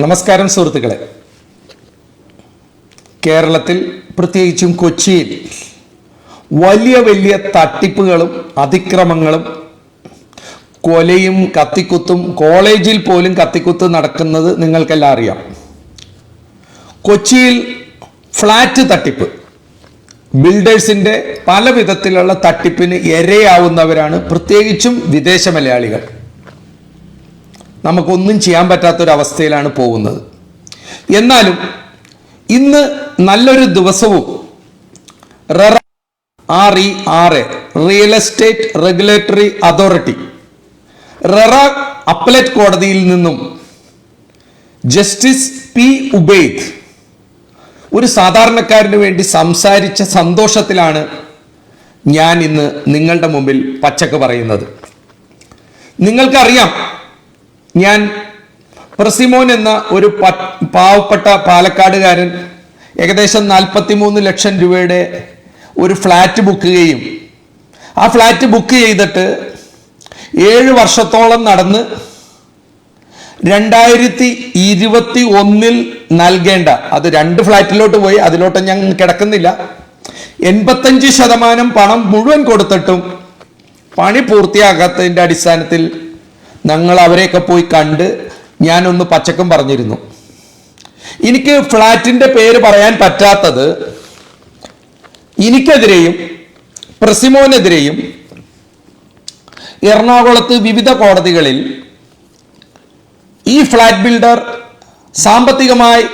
നമസ്കാരം സുഹൃത്തുക്കളെ. കേരളത്തിൽ പ്രത്യേകിച്ചും കൊച്ചിയിൽ വലിയ വലിയ തട്ടിപ്പുകളും അതിക്രമങ്ങളും കൊലയും കത്തിക്കുത്തും കോളേജിൽ പോലും കത്തിക്കുത്ത് നടക്കുന്നത് നിങ്ങൾക്കെല്ലാം അറിയാം. കൊച്ചിയിൽ ഫ്ലാറ്റ് തട്ടിപ്പ്. ബിൽഡേഴ്സിന്റെ പല വിധത്തിലുള്ള തട്ടിപ്പിന് ഇരയാവുന്നവരാണ് പ്രത്യേകിച്ചും വിദേശ മലയാളികൾ. നമുക്കൊന്നും ചെയ്യാൻ പറ്റാത്തൊരവസ്ഥയിലാണ് പോകുന്നത്. എന്നാലും ഇന്ന് നല്ലൊരു ദിവസവും RERA R E R A real estate regulatory authority RERA appellate കോടതിയിൽ നിന്നും ജസ്റ്റിസ് പി ഉബൈദ് ഒരു സാധാരണക്കാരന് വേണ്ടി സംസാരിച്ച സന്തോഷത്തിലാണ് ഞാൻ ഇന്ന് നിങ്ങളുടെ മുമ്പിൽ പച്ചക്ക് പറയുന്നത്. നിങ്ങൾക്കറിയാം ഞാൻ പ്രസിമോൻ എന്ന ഒരു പാവപ്പെട്ട പാലക്കാടുകാരൻ ഏകദേശം നാൽപ്പത്തി മൂന്ന് ലക്ഷം രൂപയുടെ ഒരു ഫ്ലാറ്റ് ബുക്ക് ചെയ്യും ആ ഫ്ലാറ്റ് ബുക്ക് ചെയ്തിട്ട് ഏഴ് വർഷത്തോളം നടന്ന് രണ്ടായിരത്തി ഇരുപത്തി ഒന്നിൽ നൽകേണ്ട. അത് രണ്ട് ഫ്ലാറ്റിലോട്ട് പോയി അതിലോട്ട് ഞാൻ കിടക്കുന്നില്ല. എൺപത്തഞ്ച് ശതമാനം പണം മുഴുവൻ കൊടുത്തിട്ടും പണി പൂർത്തിയാകാത്തതിന്റെ അടിസ്ഥാനത്തിൽ ഞങ്ങൾ അവരെയൊക്കെ പോയി കണ്ട് ഞാനൊന്ന് പച്ചക്കം പറഞ്ഞിരുന്നു. എനിക്ക് ഫ്ലാറ്റിന്റെ പേര് പറയാൻ പറ്റാത്തത് എനിക്കെതിരെയും പ്രസിമോനെതിരെയും എറണാകുളത്ത് വിവിധ കോടതികളിൽ ഈ ഫ്ലാറ്റ് ബിൽഡർ സാമ്പത്തികമായി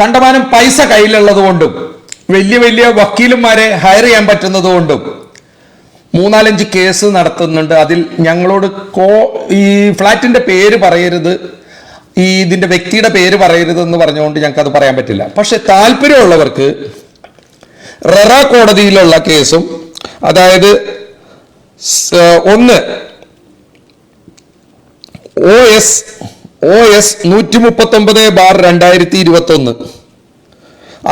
കണ്ടമാനം പൈസ കയ്യിലുള്ളതുകൊണ്ടും വലിയ വലിയ വക്കീലന്മാരെ ഹയർ ചെയ്യാൻ പറ്റുന്നത് കൊണ്ടും മൂന്നാലഞ്ച് കേസ് നടത്തുന്നുണ്ട്. അതിൽ ഞങ്ങളോട് കോ ഈ ഫ്ലാറ്റിന്റെ പേര് പറയരുത്. ഈ ഇതിന്റെ വ്യക്തിയുടെ പേര് പറയരുത് എന്ന് പറഞ്ഞുകൊണ്ട് ഞങ്ങൾക്ക് അത് പറയാൻ പറ്റില്ല. പക്ഷെ താല്പര്യമുള്ളവർക്ക് റെറ കോടതിയിലുള്ള കേസും അതായത് ഒന്ന് ഒ എസ് ഒ എസ് നൂറ്റി മുപ്പത്തി ഒമ്പത് ബാർ രണ്ടായിരത്തി ഇരുപത്തി ഒന്ന്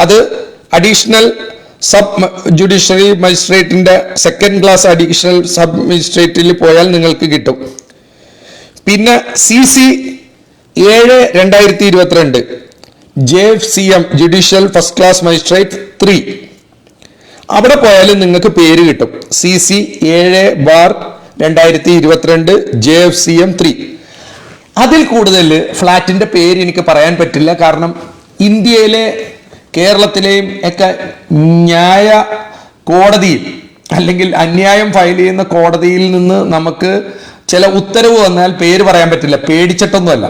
അത് അഡീഷണൽ സബ് ജുഡീഷ്യറി മജിസ്ട്രേറ്റിന്റെ സെക്കൻഡ് ക്ലാസ് അഡീഷണൽ സബ് മജിസ്ട്രേറ്റിൽ പോയാൽ നിങ്ങൾക്ക് കിട്ടും. പിന്നെ സി സി ഏഴ് രണ്ടായിരത്തി ഇരുപത്തിരണ്ട് J F C M judicial first class magistrate three അവിടെ പോയാലും നിങ്ങൾക്ക് പേര് കിട്ടും. സി സി ഏഴ് ബാർ രണ്ടായിരത്തി ഇരുപത്തിരണ്ട് J F C M three അതിൽ കൂടുതൽ ഫ്ലാറ്റിന്റെ പേര് എനിക്ക് പറയാൻ പറ്റില്ല. കാരണം ഇന്ത്യയിലെ കേരളത്തിലെയും ഒക്കെ ന്യായ കോടതിയിൽ അല്ലെങ്കിൽ അന്യായം ഫയൽ ചെയ്യുന്ന കോടതിയിൽ നിന്ന് നമുക്ക് ചില ഉത്തരവ് വന്നാൽ പേര് പറയാൻ പറ്റില്ല പേടിച്ചിട്ടൊന്നുമല്ല.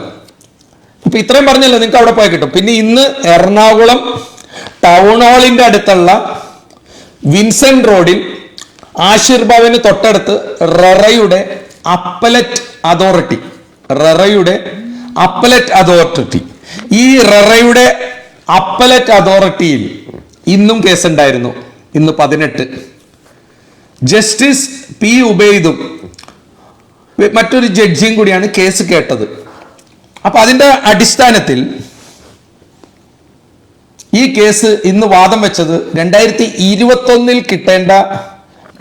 ഇപ്പൊ ഇത്രയും പറഞ്ഞല്ലോ നിങ്ങൾക്ക് അവിടെ പോയി കിട്ടും. പിന്നെ ഇന്ന് എറണാകുളം ടൗൺ ഹാളിന്റെ അടുത്തുള്ള വിൻസെന്റ് റോഡിൽ ആശീർഭവന് തൊട്ടടുത്ത് ററയുടെ അപ്പലറ്റ് അതോറിറ്റി ററയുടെ അപ്പലറ്റ് അതോറിറ്റി. ഈ ററയുടെ അപ്പലറ്റ് അതോറിറ്റിയിൽ ഇന്നും കേസുണ്ടായിരുന്നു. ഇന്ന് പതിനെട്ട്. ജസ്റ്റിസ് പി ഉബൈദും മറ്റൊരു ജഡ്ജിയും കൂടിയാണ് കേസ് കേട്ടത്. അപ്പൊ അതിന്റെ അടിസ്ഥാനത്തിൽ ഈ കേസ് ഇന്ന് വാദം വെച്ചത് രണ്ടായിരത്തി ഇരുപത്തൊന്നിൽ കിട്ടേണ്ട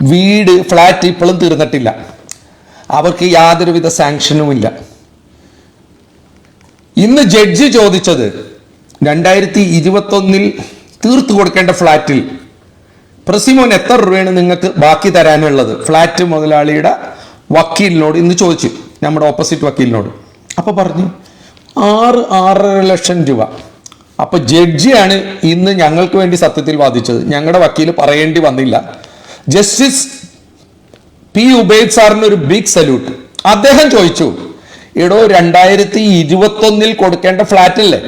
വീട് ഫ്ലാറ്റ് ഇപ്പോഴും തീർന്നിട്ടില്ല. അവർക്ക് യാതൊരുവിധ സാങ്ഷനും ഇല്ല. ഇന്ന് ജഡ്ജി ചോദിച്ചത് രണ്ടായിരത്തി ഇരുപത്തൊന്നിൽ തീർത്തു കൊടുക്കേണ്ട ഫ്ലാറ്റിൽ. പ്രസിമോൻ എത്ര രൂപയാണ് നിങ്ങൾക്ക് ബാക്കി തരാനുള്ളത്? ഫ്ലാറ്റ് മുതലാളിയുടെ വക്കീലിനോട് ഇന്ന് ചോദിച്ചു. നമ്മുടെ ഓപ്പോസിറ്റ് വക്കീലിനോട്. അപ്പോൾ പറഞ്ഞു ആറ് ആറര ലക്ഷം രൂപ. അപ്പൊ ജഡ്ജിയാണ് ഇന്ന് ഞങ്ങൾക്ക് വേണ്ടി സത്യത്തിൽ വാദിച്ചത്. ഞങ്ങളുടെ വക്കീൽ പറയേണ്ടി വന്നില്ല. ജസ്റ്റിസ് പി ഉബൈദ് സാറിന് ഒരു ബിഗ് സല്യൂട്ട് അദ്ദേഹം ചോദിച്ചു എടോ രണ്ടായിരത്തി ഇരുപത്തൊന്നിൽ കൊടുക്കേണ്ട ഫ്ളാറ്റ് അല്ലേ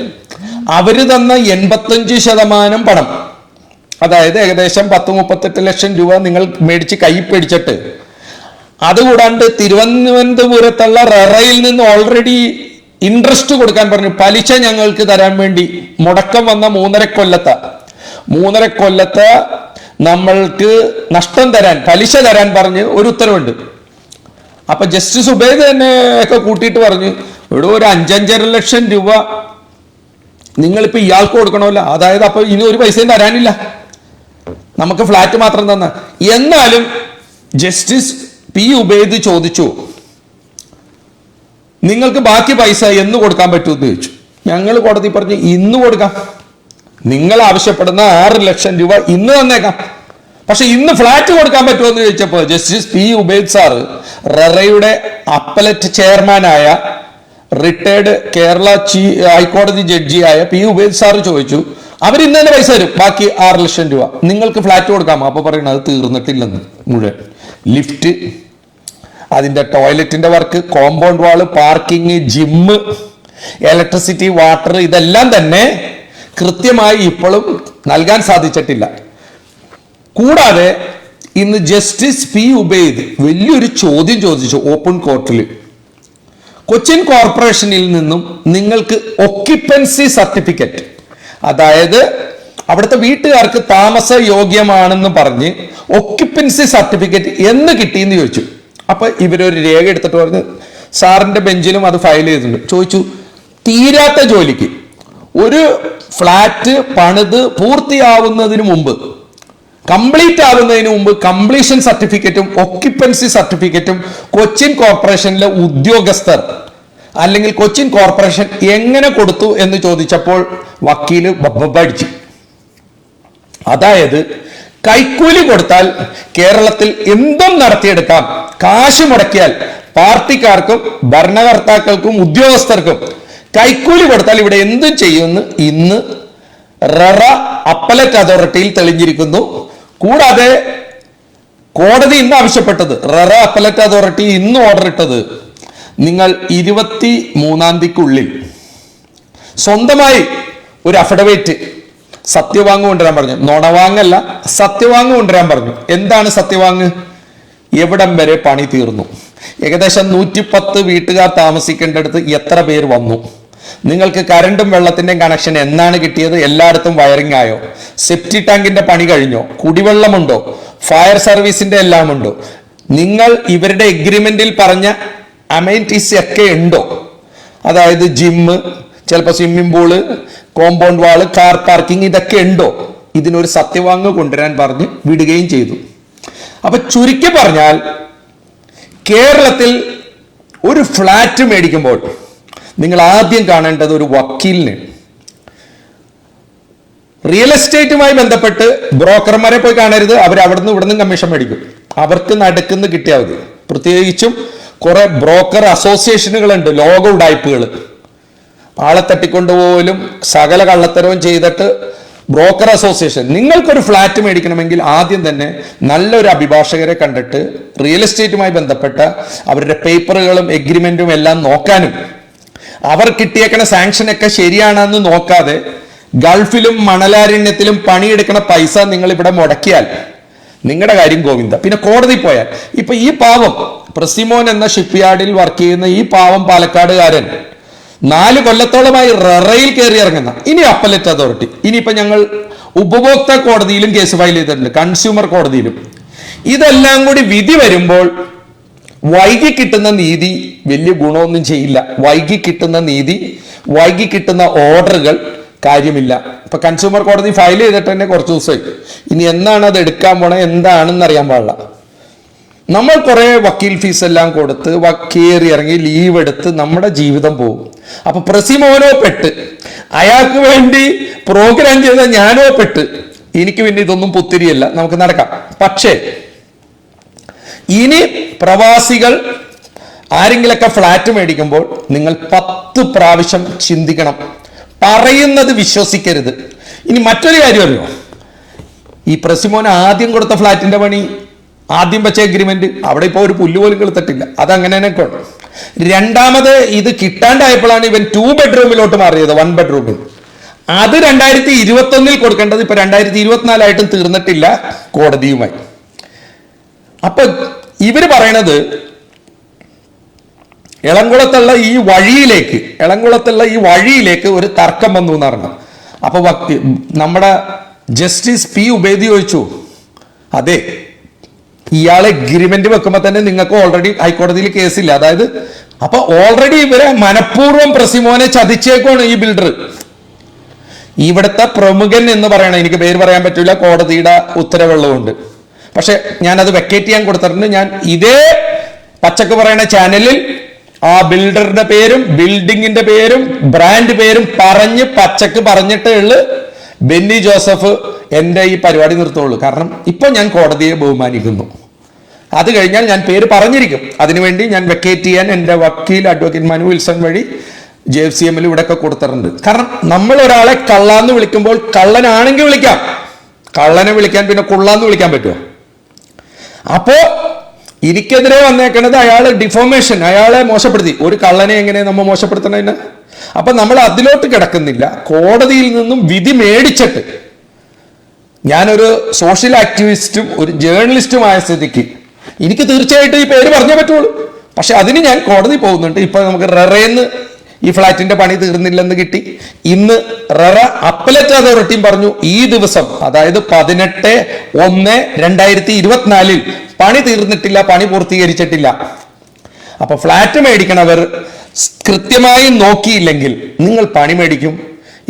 അവർ തന്ന എൺപത്തഞ്ച് ശതമാനം പണം. അതായത് ഏകദേശം പത്ത് മുപ്പത്തെട്ട് ലക്ഷം രൂപ നിങ്ങൾ മേടിച്ച് കൈ പിടിച്ചിട്ട്. അതുകൂടാണ്ട് തിരുവനന്തപുരത്തുള്ള റെറയിൽ നിന്ന് ഓൾറെഡി ഇൻട്രസ്റ്റ് കൊടുക്കാൻ പറഞ്ഞു. പലിശ ഞങ്ങൾക്ക് തരാൻ വേണ്ടി മുടക്കം വന്ന മൂന്നര കൊല്ലത്ത്. മൂന്നര കൊല്ലത്ത് നമ്മൾക്ക് നഷ്ടം തരാൻ പലിശ തരാൻ പറഞ്ഞ് ഒരു ഉത്തരവുണ്ട്. അപ്പൊ ജസ്റ്റിസ് ഉബൈദ് തന്നെ ഒക്കെ കൂട്ടിയിട്ട് പറഞ്ഞു. ഇവിടെ ഒരു അഞ്ചഞ്ചര ലക്ഷം രൂപ നിങ്ങളിപ്പോ ഇയാൾക്ക് കൊടുക്കണമല്ലോ. അതായത് അപ്പൊ ഇനി ഒരു പൈസയും തരാനില്ല. നമുക്ക് ഫ്ലാറ്റ് മാത്രം തന്ന. എന്നാലും ജസ്റ്റിസ് പി ഉബൈദ് ചോദിച്ചു നിങ്ങൾക്ക് ബാക്കി പൈസ എന്ന് കൊടുക്കാൻ പറ്റുമെന്ന് ചോദിച്ചു. ഞങ്ങൾ കോടതി പറഞ്ഞു ഇന്ന് കൊടുക്കാം. നിങ്ങൾ ആവശ്യപ്പെടുന്ന ആറ് ലക്ഷം രൂപ ഇന്ന് തന്നേക്കാം. പക്ഷെ ഇന്ന് ഫ്ലാറ്റ് കൊടുക്കാൻ പറ്റുമോ എന്ന് ചോദിച്ചപ്പോൾ ജസ്റ്റിസ് പി ഉബൈദ് സാറ് റെറയുടെ അപ്പലറ്റ് ചെയർമാനായ റിട്ടയർഡ് കേരള ചീ ഹൈക്കോടതി ജഡ്ജിയായ പി ഉബേദ് സാറ് ചോദിച്ചു അവർ ഇന്ന് തന്നെ പൈസ തരും. ബാക്കി ആറ് ലക്ഷം രൂപ. നിങ്ങൾക്ക് ഫ്ലാറ്റ് കൊടുക്കാം. അപ്പൊ പറയണത് തീർന്നിട്ടില്ലെന്ന് മുഴുവൻ. ലിഫ്റ്റ് അതിന്റെ ടോയ്ലറ്റിന്റെ work compound wall parking gym electricity water ഇതെല്ലാം തന്നെ കൃത്യമായി ഇപ്പോഴും നൽകാൻ സാധിച്ചിട്ടില്ല. കൂടാതെ ഇന്ന് ജസ്റ്റിസ് പി ഉബൈദ് വലിയൊരു ചോദ്യം ചോദിച്ചു ഓപ്പൺ കോർട്ടിൽ കൊച്ചിൻ കോർപ്പറേഷനിൽ നിന്നും നിങ്ങൾക്ക് ഒക്യുപ്പൻസി സർട്ടിഫിക്കറ്റ് അതായത് അവിടുത്തെ വീട്ടുകാർക്ക് താമസ യോഗ്യമാണെന്ന് പറഞ്ഞ് ഒക്യുപ്പൻസി സർട്ടിഫിക്കറ്റ് എന്ന് കിട്ടിയെന്ന് ചോദിച്ചു. അപ്പൊ ഇവരൊരു രേഖ എടുത്തിട്ട് പറഞ്ഞ് സാറിന്റെ ബെഞ്ചിലും അത് ഫയൽ ചെയ്തിട്ടുണ്ട്. ചോദിച്ചു തീരാത്ത ജോലിക്ക്. ഒരു ഫ്ലാറ്റ് പണിത് പൂർത്തിയാവുന്നതിന് മുമ്പ് കംപ്ലീറ്റ് ആവുന്നതിന് മുമ്പ് കംപ്ലീഷൻ സർട്ടിഫിക്കറ്റും ഒക്യുപ്പൻസി സർട്ടിഫിക്കറ്റും കൊച്ചിൻ കോർപ്പറേഷനിലെ ഉദ്യോഗസ്ഥർ അല്ലെങ്കിൽ കൊച്ചിൻ കോർപ്പറേഷൻ എങ്ങനെ കൊടുത്തു എന്ന് ചോദിച്ചപ്പോൾ വക്കീൽ ബബ്ബടിച്ചു അതായത് കൈക്കൂലി കൊടുത്താൽ കേരളത്തിൽ എന്തും നടത്തിയെടുക്കാം. കാശ് മുടക്കിയാൽ പാർട്ടിക്കാർക്കും ഭരണകർത്താക്കൾക്കും ഉദ്യോഗസ്ഥർക്കും കൈക്കൂലി കൊടുത്താൽ ഇവിടെ എന്തും ചെയ്യുമെന്ന് ഇന്ന് ററ അപ്പലറ്റ് അതോറിറ്റിയിൽ തെളിഞ്ഞിരിക്കുന്നു. കൂടാതെ കോടതി ഇന്ന് ആവശ്യപ്പെട്ടത്. ററ അപ്പലറ്റ് അതോറിറ്റി ഇന്ന് ഓർഡർ ഇട്ടത്. നിങ്ങൾ ഇരുപത്തി മൂന്നാം തീയതിക്കുള്ളിൽ സ്വന്തമായി ഒരു അഫിഡവിറ്റ് സത്യവാങ് കൊണ്ടുവരാൻ പറഞ്ഞു. നുണവാങ്ങല്ല സത്യവാങ് കൊണ്ടുവരാൻ പറഞ്ഞു. എന്താണ് സത്യവാങ് എവിടം വരെ പണി തീർന്നു? ഏകദേശം നൂറ്റിപ്പത്ത് വീട്ടുകാർ താമസിക്കേണ്ടടുത്ത് എത്ര പേര് വന്നു? നിങ്ങൾക്ക് കരണ്ടും വെള്ളത്തിന്റെയും കണക്ഷൻ എന്നാണ് കിട്ടിയത്? എല്ലായിടത്തും വയറിംഗ് ആയോ? സെപ്റ്റി ടാങ്കിന്റെ പണി കഴിഞ്ഞോ? കുടിവെള്ളമുണ്ടോ? ഫയർ സർവീസിന്റെ എല്ലാം ഉണ്ടോ നിങ്ങൾ ഇവരുടെ എഗ്രിമെന്റിൽ പറഞ്ഞ അമൈന്റീസ് ഒക്കെ ഉണ്ടോ? അതായത് ജിമ്മ് ചിലപ്പോൾ swimming pool compound wall car parking ഇതൊക്കെ ഉണ്ടോ? ഇതിനൊരു സത്യവാങ് കൊണ്ടുവരാൻ പറഞ്ഞ് വിടുകയും ചെയ്തു. അപ്പൊ ചുരുക്കി പറഞ്ഞാൽ കേരളത്തിൽ ഒരു ഫ്ലാറ്റ് മേടിക്കുമ്പോൾ നിങ്ങൾ ആദ്യം കാണേണ്ടത് ഒരു വക്കീലിന്. റിയൽ എസ്റ്റേറ്റുമായി ബന്ധപ്പെട്ട് ബ്രോക്കർമാരെ പോയി കാണരുത്. അവർ അവിടുന്ന് ഇവിടുന്ന് കമ്മീഷൻ മേടിക്കും. അവർക്ക് നടക്കുന്ന കിട്ടിയാൽ മതി. പ്രത്യേകിച്ചും കുറെ ബ്രോക്കർ അസോസിയേഷനുകളുണ്ട് ലോക ഉടായ്പകൾ ആളെ തട്ടിക്കൊണ്ടുപോലും സകല കള്ളത്തരവും ചെയ്തിട്ട് ബ്രോക്കർ അസോസിയേഷൻ നിങ്ങൾക്കൊരു ഫ്ലാറ്റ് മേടിക്കണമെങ്കിൽ ആദ്യം തന്നെ നല്ലൊരു അഭിഭാഷകരെ കണ്ടിട്ട് റിയൽ എസ്റ്റേറ്റുമായി ബന്ധപ്പെട്ട അവരുടെ പേപ്പറുകളും എഗ്രിമെന്റും എല്ലാം നോക്കാനും അവർ കിട്ടിയേക്കണ സാങ്ഷനൊക്കെ ശരിയാണെന്ന് നോക്കാതെ ഗൾഫിലും മണലാരണ്യത്തിലും പണിയെടുക്കണ പൈസ നിങ്ങൾ ഇവിടെ മുടക്കിയാൽ നിങ്ങളുടെ കാര്യം ഗോവിന്ദ. പിന്നെ കോടതി പോയാൽ. ഇപ്പൊ ഈ പാവം പ്രസിമോൻ എന്ന ഷിപ്പ്യാർഡിൽ വർക്ക് ചെയ്യുന്ന ഈ പാവം പാലക്കാടുകാരൻ നാല് കൊല്ലത്തോളമായി ററയിൽ കയറി ഇറങ്ങുന്ന. ഇനി അപ്പലറ്റ് അതോറിറ്റി ഇനിയിപ്പോ ഞങ്ങൾ ഉപഭോക്തൃ കോടതിയിലും കേസ് ഫയൽ ചെയ്തിട്ടുണ്ട്. കൺസ്യൂമർ കോടതിയിലും. ഇതെല്ലാം കൂടി വിധി വരുമ്പോൾ വൈകി കിട്ടുന്ന നീതി വലിയ ഗുണമൊന്നും ചെയ്യില്ല. വൈകി കിട്ടുന്ന നീതി വൈകി കിട്ടുന്ന ഓർഡറുകൾ കാര്യമില്ല. ഇപ്പൊ കൺസ്യൂമർ കോടതി ഫയൽ ചെയ്തിട്ട് തന്നെ കുറച്ച് ദിവസമായി. ഇനി എന്നാണ് അത് എടുക്കാൻ പോണേ? എന്താണെന്ന് അറിയാൻ പാടില്ല. നമ്മൾ കുറെ വക്കീൽ ഫീസ് എല്ലാം കൊടുത്ത് കയറി ഇറങ്ങി ലീവ് എടുത്ത് നമ്മുടെ ജീവിതം പോകും. അപ്പൊ പ്രസിമോനോ പെട്ട് അയാൾക്ക് വേണ്ടി പ്രോഗ്രാം ചെയ്ത ഞാനോ പെട്ട് എനിക്ക് പിന്നെ ഇതൊന്നും പുത്തിരിയല്ല. നമുക്ക് നടക്കാം. പക്ഷേ ഇനി പ്രവാസികൾ ആരെങ്കിലൊക്കെ ഫ്ലാറ്റ് മേടിക്കുമ്പോൾ നിങ്ങൾ പത്ത് പ്രാവശ്യം ചിന്തിക്കണം. പറയുന്നത് വിശ്വസിക്കരുത്. ഇനി മറ്റൊരു കാര്യമല്ലോ ഈ പ്രസിമോൻ ആദ്യം കൊടുത്ത ഫ്ലാറ്റിന്റെ പണി ആദ്യം വെച്ച അഗ്രിമെന്റ് അവിടെ ഇപ്പോൾ ഒരു പുല്ല് പോലും കിളുത്തിട്ടില്ല. അത് അങ്ങനെ തന്നെ ഉണ്ട് രണ്ടാമത് ഇത് കിട്ടാണ്ടായപ്പോഴാണ് ഇവൻ ടു ബെഡ്റൂമിലോട്ട് മാറിയത് വൺ ബെഡ്റൂമിൽ അത് രണ്ടായിരത്തി ഇരുപത്തി ഒന്നിൽ കൊടുക്കേണ്ടത് ഇപ്പൊ രണ്ടായിരത്തി ഇരുപത്തിനാലായിട്ടും തീർന്നിട്ടില്ല കോടതിയുമായി. അപ്പൊ ഇവർ പറയണത് എളംകുളത്തുള്ള ഈ വഴിയിലേക്ക് എളംകുളത്തുള്ള ഈ വഴിയിലേക്ക് ഒരു തർക്കം വന്നു എന്ന് പറഞ്ഞു. അപ്പൊ വക്തി- നമ്മുടെ ജസ്റ്റിസ് പി ഉബേദി ചോദിച്ചു അതെ ഇയാളെ എഗ്രിമെന്റ് വെക്കുമ്പോൾ തന്നെ നിങ്ങൾക്ക് ഓൾറെഡി ഹൈക്കോടതിയിൽ കേസില്ല. അതായത് അപ്പൊ ഓൾറെഡി ഇവരെ മനഃപൂർവം പ്രസിമോനെ ചതിച്ചേക്കാണ് ഈ ബിൽഡർ ഇവിടുത്തെ പ്രമുഖൻ എന്ന് പറയണം. എനിക്ക് പേര് പറയാൻ പറ്റില്ല കോടതിയുടെ ഉത്തരവുള്ളതുകൊണ്ട്. പക്ഷെ ഞാൻ അത് വെക്കേറ്റ് ചെയ്യാൻ കൊടുത്തിട്ടുണ്ട്. ഞാൻ ഇതേ പച്ചക്ക് പറയുന്ന ചാനലിൽ ആ ബിൽഡറുടെ പേരും ബിൽഡിങ്ങിന്റെ പേരും ബ്രാൻഡ് പേരും പറഞ്ഞ് പച്ചക്ക് പറഞ്ഞിട്ടേ ഉള്ളു. ബെന്നി ജോസഫ് എന്റെ ഈ പരിപാടി നിർത്തുള്ളൂ. കാരണം ഇപ്പൊ ഞാൻ കോടതിയെ ബഹുമാനിക്കുന്നു. അത് കഴിഞ്ഞാൽ ഞാൻ പേര് പറഞ്ഞിരിക്കും. അതിനുവേണ്ടി ഞാൻ വെക്കേറ്റ് ചെയ്യാൻ എന്റെ വക്കീൽ അഡ്വക്കേറ്റ് മനു വിൽസൺ വഴി ജെ എഫ് സി എമ്മിൽ ഇവിടെയൊക്കെ കൊടുത്തിട്ടുണ്ട്. കാരണം നമ്മൾ ഒരാളെ കള്ളാന്ന് വിളിക്കുമ്പോൾ കള്ളനാണെങ്കിൽ വിളിക്കാം. കള്ളനെ വിളിക്കാൻ പിന്നെ കൊള്ളാന്ന് വിളിക്കാൻ പറ്റുമോ? അപ്പോ എനിക്കെതിരെ വന്നേക്കണത് അയാൾ ഡിഫോമേഷൻ അയാളെ മോശപ്പെടുത്തി. ഒരു കള്ളനെ എങ്ങനെ നമ്മൾ മോശപ്പെടുത്തണതിന് അപ്പൊ നമ്മൾ അതിലോട്ട് കിടക്കുന്നില്ല. കോടതിയിൽ നിന്നും വിധി മേടിച്ചിട്ട്. ഞാനൊരു സോഷ്യൽ ആക്ടിവിസ്റ്റും ഒരു ജേർണലിസ്റ്റുമായ സ്ഥിതിക്ക്. എനിക്ക് തീർച്ചയായിട്ടും ഈ പേര് പറഞ്ഞേ പറ്റുള്ളൂ. പക്ഷെ അതിന് ഞാൻ കോടതി പോകുന്നുണ്ട്. ഇപ്പൊ നമുക്ക് റെറേന്ന് ഈ ഫ്ളാറ്റിന്റെ പണി തീർന്നില്ലെന്ന് കിട്ടി. ഇന്ന് ററ അപ്പലറ്റ് അതോറിറ്റിയും പറഞ്ഞു ഈ ദിവസം അതായത് പതിനെട്ട് ഒന്ന് രണ്ടായിരത്തി ഇരുപത്തിനാലിൽ പണി തീർന്നിട്ടില്ല പണി പൂർത്തീകരിച്ചിട്ടില്ല. അപ്പൊ ഫ്ളാറ്റ് മേടിക്കണവർ കൃത്യമായി നോക്കിയില്ലെങ്കിൽ നിങ്ങൾ പണി മേടിക്കും.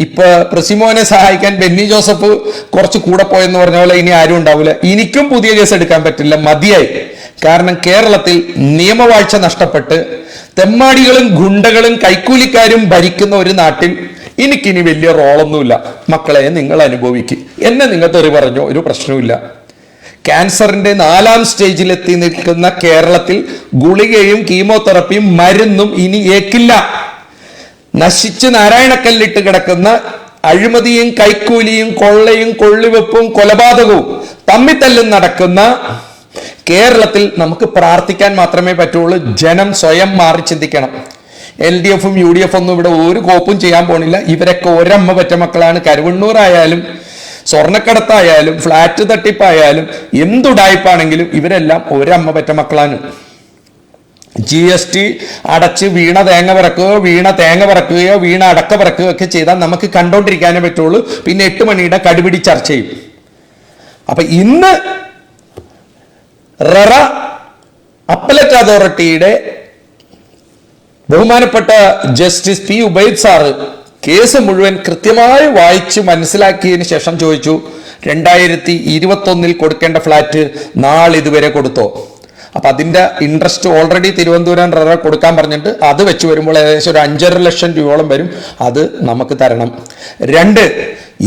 ഇപ്പൊ പ്രസിമോനെ സഹായിക്കാൻ ബെന്നി ജോസഫ് കുറച്ച് കൂടെ പോയെന്ന് പറഞ്ഞ പോലെ ഇനി ആരും ഉണ്ടാവില്ല. എനിക്കും പുതിയ കേസ് എടുക്കാൻ പറ്റില്ല. മതിയായി. കാരണം കേരളത്തിൽ നിയമവാഴ്ച നഷ്ടപ്പെട്ട് തെമ്മാടികളും ഗുണ്ടകളും കൈക്കൂലിക്കാരും ഭരിക്കുന്ന ഒരു നാട്ടിൽ എനിക്കിനി വലിയ റോളൊന്നുമില്ല. മക്കളെ നിങ്ങൾ അനുഭവിക്കും. എന്നെ നിങ്ങൾ തെറി പറഞ്ഞോ? ഒരു പ്രശ്നവുമില്ല. ക്യാൻസറിന്റെ നാലാം സ്റ്റേജിൽ എത്തി നിൽക്കുന്ന കേരളത്തിൽ ഗുളികയും കീമോതെറപ്പിയും മരുന്നും ഇനി ഏക്കില്ല. നശിച്ച് നാരായണക്കല്ലിട്ട് കിടക്കുന്ന അഴിമതിയും കൈക്കൂലിയും കൊള്ളയും കൊള്ളിവെപ്പും കൊലപാതകവും തമ്മിത്തല്ലും നടക്കുന്ന കേരളത്തിൽ നമുക്ക് പ്രാർത്ഥിക്കാൻ മാത്രമേ പറ്റുള്ളൂ. ജനം സ്വയം മാറി ചിന്തിക്കണം. എൽ ഡി എഫും യു ഡി എഫ് ഒന്നും ഇവിടെ ഒരു കോപ്പും ചെയ്യാൻ പോണില്ല. ഇവരൊക്കെ ഒരമ്മ പറ്റ മക്കളാണ്. കരുവണ്ണൂറായാലും സ്വർണക്കടത്തായാലും ഫ്ലാറ്റ് തട്ടിപ്പായാലും എന്തുടായ്പാണെങ്കിലും ഇവരെല്ലാം ഒരമ്മ പറ്റ മക്കളാണ്. ജി എസ് ടി അടച്ച് വീണ തേങ്ങ പിറക്കുകയോ വീണ തേങ്ങ പിറക്കുകയോ വീണ അടക്ക പിറക്കുകയോ ഒക്കെ ചെയ്താൽ നമുക്ക് കണ്ടോണ്ടിരിക്കാനേ പറ്റുള്ളൂ. പിന്നെ എട്ട് മണിയുടെ കടുപിടി ചർച്ച ചെയ്യും. അപ്പൊ ഇന്ന് ററ അപ്പലറ്റ് അതോറിറ്റിയുടെ ബഹുമാനപ്പെട്ട justice P Ubaid sir case മുഴുവൻ കൃത്യമായി വായിച്ച് മനസ്സിലാക്കിയതിന് ശേഷം ചോദിച്ചു രണ്ടായിരത്തി ഇരുപത്തൊന്നിൽ കൊടുക്കേണ്ട ഫ്ലാറ്റ് നാളിതുവരെ കൊടുത്തോ? അപ്പൊ അതിന്റെ ഇൻട്രസ്റ്റ് ഓൾറെഡി തിരുവനന്തപുരം റെഡർ കൊടുക്കാൻ പറഞ്ഞിട്ട് അത് വെച്ച് വരുമ്പോൾ ഏകദേശം ഒരു അഞ്ചര ലക്ഷം രൂപയോളം വരും. അത് നമുക്ക് തരണം. രണ്ട്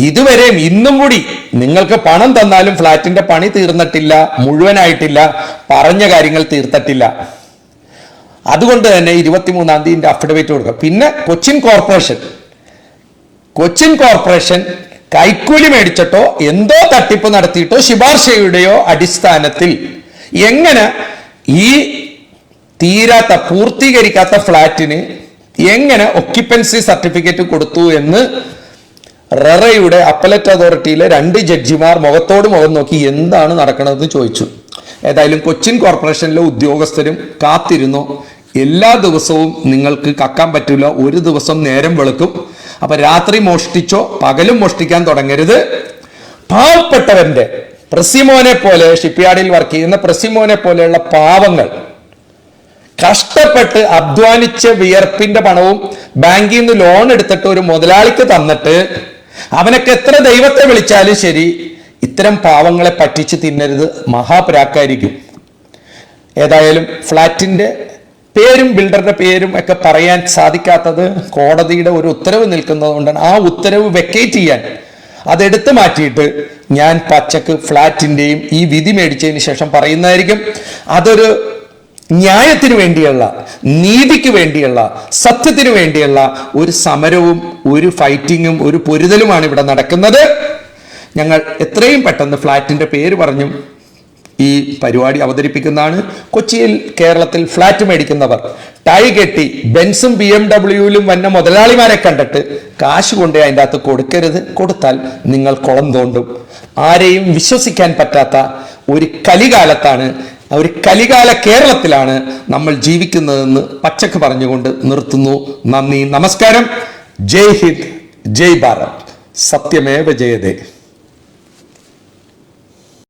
ഇതുവരെയും ഇന്നും കൂടി നിങ്ങൾക്ക് പണം തന്നാലും ഫ്ലാറ്റിന്റെ പണി തീർന്നിട്ടില്ല മുഴുവനായിട്ടില്ല പറഞ്ഞ കാര്യങ്ങൾ തീർത്തിട്ടില്ല. അതുകൊണ്ട് തന്നെ ഇരുപത്തിമൂന്നാം തീയതി അഫിഡവിറ്റ് കൊടുക്കുക. പിന്നെ കൊച്ചിൻ കോർപ്പറേഷൻ കൊച്ചിൻ കോർപ്പറേഷൻ കൈക്കൂലി മേടിച്ചിട്ടോ എന്തോ തട്ടിപ്പ് നടത്തിയിട്ടോ ശുപാർശയുടെയോ അടിസ്ഥാനത്തിൽ എങ്ങനെ ഈ തീരാത്ത പൂർത്തീകരിക്കാത്ത ഫ്ലാറ്റിന് എങ്ങനെ ഒക്യുപ്പൻസി സർട്ടിഫിക്കറ്റ് കൊടുത്തു എന്ന് റെറയുടെ അപ്പലറ്റ് അതോറിറ്റിയിലെ രണ്ട് ജഡ്ജിമാർ മുഖത്തോട് മുഖം നോക്കി എന്താണ് നടക്കണതെന്ന് ചോദിച്ചു. ഏതായാലും കൊച്ചിൻ കോർപ്പറേഷനിലെ ഉദ്യോഗസ്ഥരും കാത്തിരുന്നു. എല്ലാ ദിവസവും നിങ്ങൾക്ക് കക്കാൻ പറ്റില്ല. ഒരു ദിവസം നേരം വെളുക്കും. അപ്പൊ രാത്രി മോഷ്ടിച്ചോ പകലും മോഷ്ടിക്കാൻ തുടങ്ങരുത്. പാവപ്പെട്ടവന്റെ പ്രസിമോനെ പോലെ ഷിപ്പ്യാർഡിൽ വർക്ക് ചെയ്യുന്ന പ്രസിമോനെ പോലെയുള്ള പാവങ്ങൾ കഷ്ടപ്പെട്ട് അധ്വാനിച്ച വിയർപ്പിന്റെ പണവും ബാങ്കിൽ നിന്ന് ലോൺ എടുത്തിട്ട് ഒരു മുതലാളിക്ക് തന്നിട്ട് അവനൊക്കെ എത്ര ദൈവത്തെ വിളിച്ചാലും ശരി ഇത്തരം പാവങ്ങളെ പറ്റിച്ച് തിന്നരുത് മഹാപുരാക്കായിരിക്കും. ഏതായാലും ഫ്ലാറ്റിന്റെ പേരും ബിൽഡറുടെ പേരും ഒക്കെ പറയാൻ സാധിക്കാത്തത് കോടതിയുടെ ഒരു ഉത്തരവ് നിൽക്കുന്നത് കൊണ്ടാണ് ആ ഉത്തരവ് വെക്കേറ്റ് ചെയ്യാൻ അതെടുത്തു മാറ്റിയിട്ട് ഞാൻ പച്ചക്ക് ഫ്ലാറ്റിന്റെയും ഈ വിധി മേടിച്ചതിന് ശേഷം പറയുന്നതായിരിക്കും അതൊരു ന്യായത്തിന് വേണ്ടിയുള്ള നീതിക്ക് വേണ്ടിയുള്ള സത്യത്തിന് വേണ്ടിയുള്ള ഒരു സമരവും ഒരു ഫൈറ്റിങ്ങും ഒരു പൊരുതലുമാണ് ഇവിടെ നടക്കുന്നത്. ഞങ്ങൾ എത്രയും പെട്ടെന്ന് ഫ്ലാറ്റിന്റെ പേര് പറഞ്ഞും. ഈ പരിപാടി അവതരിപ്പിക്കുന്നതാണ്. കൊച്ചിയിൽ കേരളത്തിൽ ഫ്ലാറ്റ് മേടിക്കുന്നവർ. ടൈ കെട്ടി ബെൻസും ബി എം ഡബ്ല്യുവിലും വന്ന മുതലാളിമാരെ കണ്ടിട്ട് കാശ് കൊണ്ട് അതിന്റെ അകത്ത് കൊടുക്കരുത്. കൊടുത്താൽ നിങ്ങൾ കുളം തോണ്ടും. ആരെയും വിശ്വസിക്കാൻ പറ്റാത്ത ഒരു കലികാലത്താണ് ഒരു കലികാല കേരളത്തിലാണ് നമ്മൾ ജീവിക്കുന്നതെന്ന് പച്ചക്ക് പറഞ്ഞുകൊണ്ട് നിർത്തുന്നു. നന്ദി നമസ്കാരം. ജയ് ഹിന്ദ് ജയ് ഭാരത്. സത്യമേവ ജയതേ.